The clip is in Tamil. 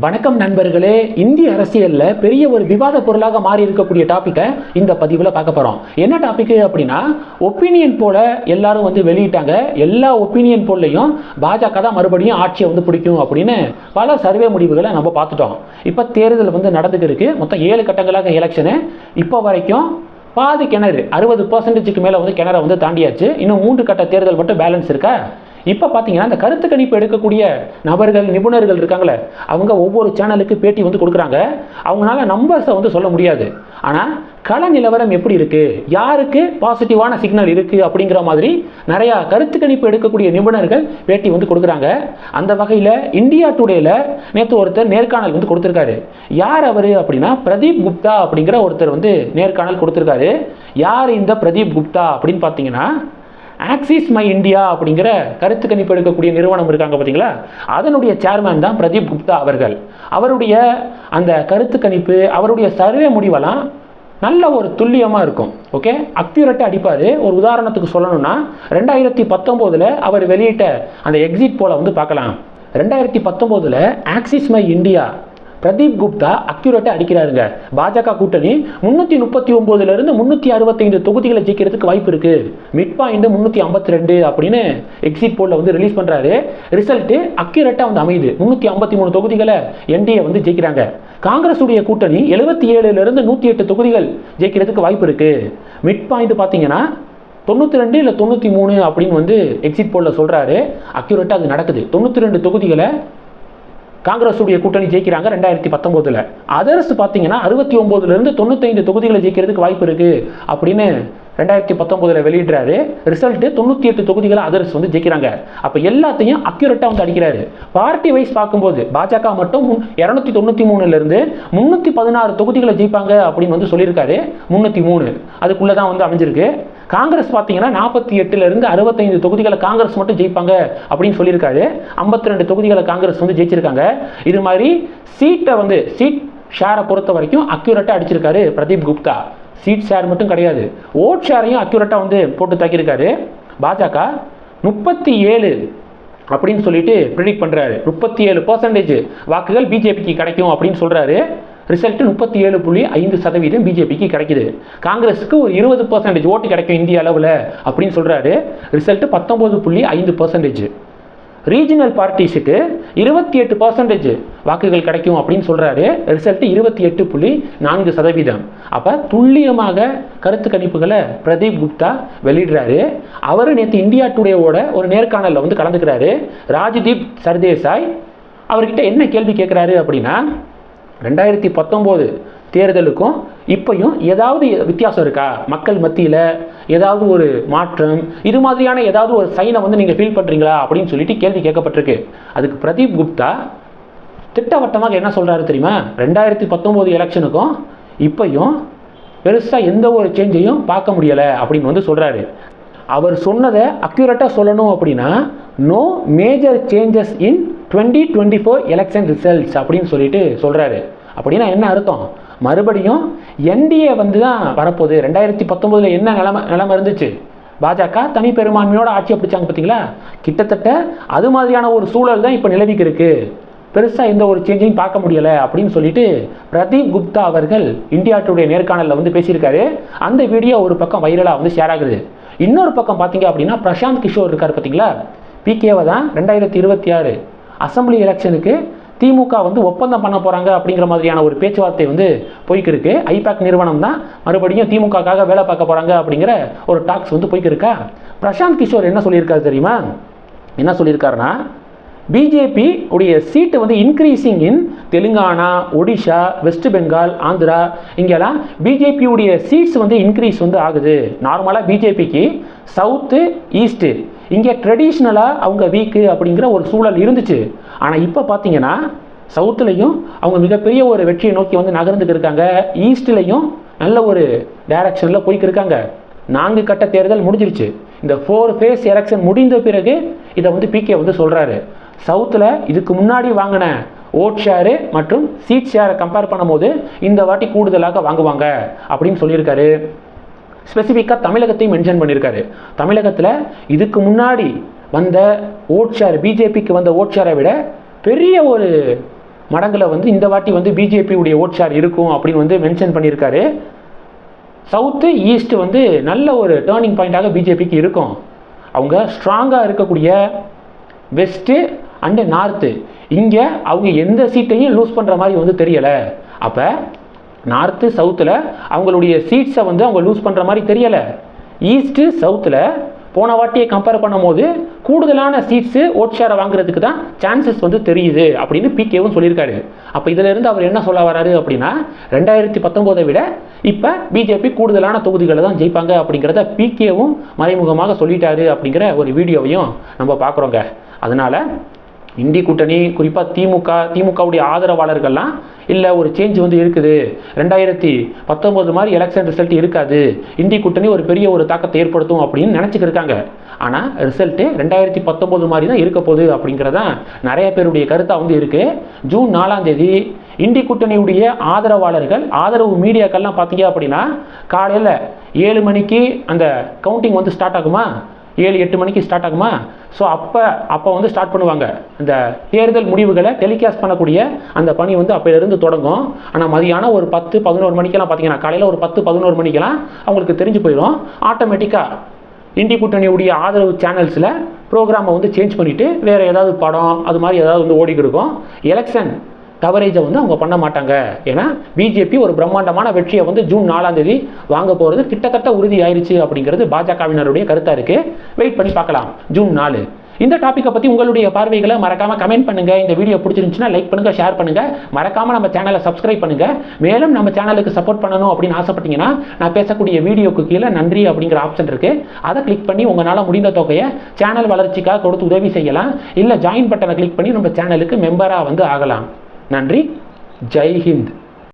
வணக்கம் நண்பர்களே இந்திய அரசியலில் பெரிய ஒரு விவாத பொருளாக மாறி இருக்கக்கூடிய டாப்பிக்கை இந்த பதிவில் பார்க்க போகிறோம் என்ன டாபிக் அப்படின்னா ஒப்பீனியன் போல எல்லாரும் வந்து வெளியிட்டாங்க. எல்லா ஒப்பீனியன் போலையும் பாஜக தான் மறுபடியும் ஆட்சியை வந்து பிடிக்கும் அப்படின்னு பல சர்வே முடிவுகளை நம்ம பார்த்துட்டோம். இப்போ தேர்தல் வந்து நடந்துக்கு இருக்கு மொத்தம் ஏழு கட்டங்களாக எலெக்ஷனு இப்போ வரைக்கும் பாதி கிணறு அறுபது பர்சன்டேஜுக்கு மேலே வந்து கிணறை வந்து தாண்டியாச்சு. இன்னும் மூன்று கட்ட தேர்தல் மட்டும் பேலன்ஸ் இருக்கா? இப்போ பார்த்தீங்கன்னா அந்த கருத்து கணிப்பு எடுக்கக்கூடிய நபர்கள் நிபுணர்கள் இருக்காங்களே அவங்க ஒவ்வொரு சேனலுக்கு பேட்டி வந்து கொடுக்குறாங்க. அவங்களால நம்பர்ஸை வந்து சொல்ல முடியாது. ஆனால் கள நிலவரம் எப்படி இருக்குது யாருக்கு பாசிட்டிவான சிக்னல் இருக்குது அப்படிங்கிற மாதிரி நிறையா கருத்து கணிப்பு எடுக்கக்கூடிய நிபுணர்கள் பேட்டி வந்து கொடுக்குறாங்க. அந்த வகையில் இந்தியா டுடேல நேற்று ஒருத்தர் நேர்காணல் வந்து கொடுத்துருக்காரு. யார் அவர் அப்படின்னா பிரதீப் குப்தா அப்படிங்கிற ஒருத்தர் வந்து நேர்காணல் கொடுத்துருக்காரு. யார் இந்த பிரதீப் குப்தா அப்படின்னு பார்த்தீங்கன்னா ஆக்சிஸ் மை இந்தியா அப்படிங்கிற கருத்து கணிப்பு எடுக்கக்கூடிய நிறுவனம் இருக்காங்க பார்த்தீங்களா அதனுடைய சேர்மேன் தான் பிரதீப் குப்தா அவர்கள். அவருடைய அந்த கருத்து கணிப்பு அவருடைய சர்வே முடிவெல்லாம் நல்ல ஒரு துல்லியமாக இருக்கும். ஓகே அக்யூரட்டாக அடிப்பார். ஒரு உதாரணத்துக்கு சொல்லணும்னா ரெண்டாயிரத்தி பத்தொம்போதில் அவர் வெளியிட்ட அந்த எக்ஸிட் போல வந்து பார்க்கலாம். ரெண்டாயிரத்தி பத்தொம்போதில் Axis My India Pradeep Gupta அக்யூரேட்டாக அடிக்கிறாருங்க. பாஜக கூட்டணி முன்னூற்றி முப்பத்தி ஒம்போதுலேருந்து முந்நூற்றி அறுபத்தைந்து தொகுதிகளை ஜெயிக்கிறதுக்கு வாய்ப்பு இருக்குது மிட் பாயிண்ட் முந்நூற்றி ஐம்பத்தி ரெண்டு அப்படின்னு எக்ஸிட் போலில் வந்து ரிலீஸ் பண்ணுறாரு ரிசல்ட்டு அக்யூரேட்டாக வந்து அமையுது. முந்நூற்றி ஐம்பத்தி மூணு தொகுதிகளை என்டிஏ வந்து ஜெயிக்கிறாங்க. காங்கிரஸ் உடைய கூட்டணி எழுபத்தி ஏழுலேருந்து நூற்றி எட்டு தொகுதிகள் ஜெயிக்கிறதுக்கு வாய்ப்பு இருக்குது மிட் பாயிண்ட் பார்த்தீங்கன்னா தொண்ணூற்றி ரெண்டு இல்லை தொண்ணூற்றி மூணு அப்படின்னு வந்து எக்ஸிட் போலில் சொல்கிறாரு அக்யூரேட்டாக அது நடக்குது. தொண்ணூற்றி ரெண்டு தொகுதிகளை காங்கிரஸுடைய கூட்டணி ஜெயிக்கிறாங்க ரெண்டாயிரத்தி பத்தொம்போதில். அதர்ஸ் பார்த்தீங்கன்னா அறுபத்தி ஒம்போதுலேருந்து தொண்ணூத்தைந்து தொகுதிகளை ஜெயிக்கிறதுக்கு வாய்ப்பு இருக்குது அப்படின்னு ரெண்டாயிரத்தி பத்தொம்போதில் வெளியிடுறாரு. ரிசல்ட்டு தொண்ணூற்றி எட்டு தொகுதிகளை அதர்ஸ் வந்து ஜெயிக்கிறாங்க. அப்போ எல்லாத்தையும் அக்யூரேட்டாக வந்து அடிக்கிறாரு. பார்ட்டி வைஸ் பார்க்கும்போது பாஜக மட்டும் இரநூத்தி தொண்ணூற்றி மூணுலேருந்து முந்நூற்றி பதினாறு தொகுதிகளை ஜெயிப்பாங்க அப்படின்னு வந்து சொல்லியிருக்காரு. முந்நூற்றி மூணு. அதுக்குள்ளே தான் வந்து அமைஞ்சிருக்கு. காங்கிரஸ் பார்த்தீங்கன்னா நாற்பத்தி எட்டுலேருந்து அறுபத்தைந்து தொகுதிகளை காங்கிரஸ் மட்டும் ஜெயிப்பாங்க அப்படின்னு சொல்லியிருக்காரு. ஐம்பத்தி ரெண்டு தொகுதிகளை காங்கிரஸ் வந்து ஜெயிச்சிருக்காங்க. இது மாதிரி சீட்டை வந்து சீட் ஷேரை பொறுத்த வரைக்கும் அக்யூரேட்டாக அடிச்சிருக்காரு பிரதீப் குப்தா. சீட் ஷேர் மட்டும் கிடையாது. ஓட் ஷேரையும் அக்யூரேட்டாக வந்து போட்டு தாக்கியிருக்காரு. பாஜக முப்பத்தி ஏழு அப்படின்னு சொல்லிட்டு ப்ரிடிக் பண்ணுறாரு முப்பத்தி ஏழு பர்சன்டேஜ் வாக்குகள் பிஜேபிக்கு கிடைக்கும் அப்படின்னு சொல்கிறாரு ரிசல்ட் முப்பத்தி ஏழு புள்ளி ஐந்து சதவீதம் பிஜேபிக்கு கிடைக்குது. காங்கிரஸுக்கு ஒரு இருபது பர்சன்டேஜ் ஓட்டு கிடைக்கும் இந்திய அளவில் அப்படின்னு சொல்கிறாரு ரிசல்ட் பத்தொம்போது புள்ளி ஐந்து பர்சன்டேஜ் ரீஜனல் பார்ட்டிஸுக்கு இருபத்தி எட்டு பர்சன்டேஜ் வாக்குகள் கிடைக்கும் அப்படின்னு சொல்கிறாரு ரிசல்ட் இருபத்தி எட்டு புள்ளி நான்கு சதவீதம். அப்போ துல்லியமாக கருத்து கணிப்புகளை பிரதீப் குப்தா வெளியிடுறாரு. அவர் நேற்று இந்தியா டுடேவோட ஒரு நேர்காணலில் வந்து கலந்துக்கிறாரு. ராஜ்தீப் சர்தேசாய் அவர்கிட்ட என்ன கேள்வி கேட்குறாரு அப்படின்னா ரெண்டாயிரத்தி பத்தொம்போது தேர்தலுக்கும் இப்பையும் ஏதாவது வித்தியாசம் இருக்கா? மக்கள் மத்தியில் ஏதாவது ஒரு மாற்றம் இது மாதிரியான ஏதாவது ஒரு சைனை வந்து நீங்கள் ஃபீல் பண்ணுறீங்களா அப்படின்னு சொல்லிட்டு கேள்வி கேட்கப்பட்டிருக்கு. அதுக்கு பிரதீப் குப்தா திட்டவட்டமாக என்ன சொல்கிறாரு தெரியுமா? ரெண்டாயிரத்தி பத்தொம்போது எலெக்ஷனுக்கும் இப்பையும் பெருசாக எந்த ஒரு சேஞ்சையும் பார்க்க முடியலை அப்படின்னு வந்து சொல்கிறாரு அவர் சொன்னதை அக்யூரேட்டாக சொல்லணும் அப்படின்னா no major changes in twenty twenty four election results அப்படின்னு சொல்லிட்டு சொல்கிறாரு அப்படின்னா என்ன அர்த்தம்? மறுபடியும் என்டிஏ வந்து தான் வரப்போகுது. ரெண்டாயிரத்தி பத்தொம்போதில் என்ன நிலமை நிலமை இருந்துச்சு? பாஜக தனி பெரும்பான்மையோட ஆட்சியை பிடிச்சாங்க பார்த்தீங்களா? கிட்டத்தட்ட அது மாதிரியான ஒரு சூழல் தான் இப்போ நிலவிக்கு இருக்கு. பெருசாக எந்த ஒரு சேஞ்சையும் பார்க்க முடியலை அப்படின்னு சொல்லிட்டு பிரதீப் குப்தா அவர்கள் இந்தியா டுடே நேர்காணலில் வந்து பேசியிருக்காரு. அந்த வீடியோ ஒரு பக்கம் வைரலாக வந்து ஷேர் ஆகுது. இன்னொரு பக்கம் பார்த்தீங்க அப்படின்னா பிரசாந்த் கிஷோர் இருக்கார் பார்த்தீங்களா? பிகேவை தான் ரெண்டாயிரத்தி இருபத்தி ஆறு. அசம்பிளி எலெக்ஷனுக்கு திமுக வந்து ஒப்பந்தம் பண்ண போகிறாங்க அப்படிங்கிற மாதிரியான ஒரு பேச்சுவார்த்தை வந்து போய்க்கிருக்கு. ஐபேக் நிறுவனம் தான் மறுபடியும் திமுகக்காக வேலை பார்க்க போகிறாங்க அப்படிங்கிற ஒரு டாக்ஸ் வந்து போய்க்கிருக்கா? பிரசாந்த் கிஷோர் என்ன சொல்லியிருக்காரு தெரியுமா? என்ன சொல்லியிருக்காருன்னா பிஜேபி உடைய சீட்டு வந்து இன்க்ரீஸிங் இன் தெலுங்கானா ஒடிஷா வெஸ்ட் பெங்கால் ஆந்திரா இங்கெல்லாம் பிஜேபியுடைய சீட்ஸ் வந்து இன்க்ரீஸ் வந்து ஆகுது. நார்மலாக பிஜேபிக்கு சவுத்து ஈஸ்ட்டு இங்கே ட்ரெடிஷ்னலாக அவங்க வீக்கு அப்படிங்கிற ஒரு சூழல் இருந்துச்சு. ஆனால் இப்போ பார்த்தீங்கன்னா சவுத்துலேயும் அவங்க மிகப்பெரிய ஒரு வெற்றியை நோக்கி வந்து நகர்ந்துட்டு இருக்காங்க. ஈஸ்ட்லேயும் நல்ல ஒரு டைரக்ஷனில் போய்க்கு இருக்காங்க. நான்கு கட்ட தேர்தல் முடிஞ்சிருச்சு. இந்த ஃபோர் ஃபேஸ் எலெக்ஷன் முடிந்த பிறகு இதை வந்து பிகே வந்து சொல்கிறாரு சவுத்தில் இதுக்கு முன்னாடி வாங்கின ஓட் ஷேரு மற்றும் சீட் ஷேரை கம்பேர் பண்ணும்போது இந்த வாட்டி கூடுதலாக வாங்குவாங்க அப்படின்னு சொல்லியிருக்காரு. ஸ்பெசிஃபிக்காக தமிழகத்தையும் மென்ஷன் பண்ணியிருக்காரு. தமிழகத்தில் இதுக்கு முன்னாடி வந்த ஓட் ஷேர் பிஜேபிக்கு வந்த ஓட் ஷேரை விட பெரிய ஒரு மடங்கில் வந்து இந்த வாட்டி வந்து பிஜேபி உடைய ஓட் ஷேர் இருக்கும் அப்படின்னு வந்து மென்ஷன் பண்ணியிருக்காரு. சவுத்து ஈஸ்ட் வந்து நல்ல ஒரு டேர்னிங் பாயிண்ட்டாக பிஜேபிக்கு இருக்கும். அவங்க ஸ்ட்ராங்காக இருக்கக்கூடிய வெஸ்ட்டு அண்டு நார்த்து இங்கே அவங்க எந்த சீட்டையும் லூஸ் பண்ணுற மாதிரி வந்து தெரியலை. அப்போ நார்த்து சவுத்தில் அவங்களுடைய சீட்ஸை வந்து அவங்க லூஸ் பண்ணுற மாதிரி தெரியலை. ஈஸ்ட்டு சவுத்தில் போன வாட்டியை கம்பேர் பண்ணும்போது கூடுதலான சீட்ஸு ஓட் ஷேரை வாங்குறதுக்கு தான் சான்சஸ் வந்து தெரியுது அப்படின்னு பிகேவும் சொல்லியிருக்காரு. அப்போ இதிலிருந்து அவர் என்ன சொல்ல வராரு அப்படின்னா ரெண்டாயிரத்தி பத்தொம்போதை விட இப்போ பிஜேபி கூடுதலான தொகுதிகளை தான் ஜெயிப்பாங்க அப்படிங்கிறத பிகேவும் மறைமுகமாக சொல்லிட்டாரு அப்படிங்கிற ஒரு வீடியோவையும் நம்ம பார்க்குறோங்க. அதனால் இந்தி கூட்டணி குறிப்பாக திமுக திமுகவுடைய ஆதரவாளர்கள்லாம் இல்லை ஒரு சேஞ்ச் வந்து இருக்குது. ரெண்டாயிரத்தி பத்தொம்போது மாதிரி எலெக்ஷன் ரிசல்ட் இருக்காது. இந்தி கூட்டணி ஒரு பெரிய ஒரு தாக்கத்தை ஏற்படுத்தும் அப்படின்னு நினச்சிக்கிருக்காங்க ஆனால் ரிசல்ட்டு ரெண்டாயிரத்தி பத்தொம்போது மாதிரி தான் இருக்க போகுது அப்படிங்கிறதான் நிறைய பேருடைய கருத்தாக வந்து இருக்குது ஜூன் நாலாம் தேதி இந்தி கூட்டணியுடைய ஆதரவாளர்கள் ஆதரவு மீடியாக்கள்லாம் பார்த்தீங்க அப்படின்னா காலையில் ஏழு மணிக்கு அந்த கவுண்டிங் வந்து ஸ்டார்ட் ஆகுமா? ஏழு எட்டு மணிக்கு ஸ்டார்ட் ஆகுமா? ஸோ அப்போ அப்போ வந்து ஸ்டார்ட் பண்ணுவாங்க. இந்த தேர்தல் முடிவுகளை டெலிகாஸ்ட் பண்ணக்கூடிய அந்த பணி வந்து அப்போலேருந்து தொடங்கும். ஆனால் மதியானம் ஒரு பத்து பதினோரு மணிக்கெல்லாம் பார்த்தீங்கன்னா காலையில் ஒரு பத்து பதினோரு மணிக்கெல்லாம் அவங்களுக்கு தெரிஞ்சு போயிடும். ஆட்டோமேட்டிக்காக இந்தி கூட்டணியுடைய ஆதரவு சேனல்ஸில் ப்ரோக்ராமை வந்து சேஞ்ச் பண்ணிவிட்டு வேறு ஏதாவது படம் அது மாதிரி ஏதாவது வந்து ஓடிக்கிட்டு இருக்கும். எலெக்ஷன் கவரேஜை வந்து அவங்க பண்ண மாட்டாங்க. ஏன்னா பிஜேபி ஒரு பிரம்மாண்டமான வெற்றியை வந்து ஜூன் நாலாம் தேதி வாங்க போகிறது கிட்டத்தட்ட உறுதி ஆயிடுச்சு அப்படிங்கிறது பாஜகவினருடைய கருத்தாக இருக்குது வெயிட் பண்ணி பார்க்கலாம். ஜூன் நாலு. இந்த டாப்பிக்கை பற்றி உங்களுடைய பார்வைகளை மறக்காமல் கமெண்ட் பண்ணுங்கள் இந்த வீடியோ பிடிச்சிருந்துச்சுன்னா லைக் பண்ணுங்கள் ஷேர் பண்ணுங்கள் மறக்காமல் நம்ம சேனலை சப்ஸ்கிரைப் பண்ணுங்கள் மேலும் நம்ம சேனலுக்கு சப்போர்ட் பண்ணணும் அப்படின்னு ஆசைப்பட்டீங்கன்னா நான் பேசக்கூடிய வீடியோக்கு கீழே நன்றி அப்படிங்கிற ஆப்ஷன் இருக்குது அதை கிளிக் பண்ணி உங்களால் முடிந்த தொகையை சேனல் வளர்ச்சிக்காக கொடுத்து உதவி செய்யலாம். இல்லை ஜாயின் பட்டனை கிளிக் பண்ணி நம்ம சேனலுக்கு மெம்பராக வந்து ஆகலாம். நன்றி. ஜெய்ஹிந்த்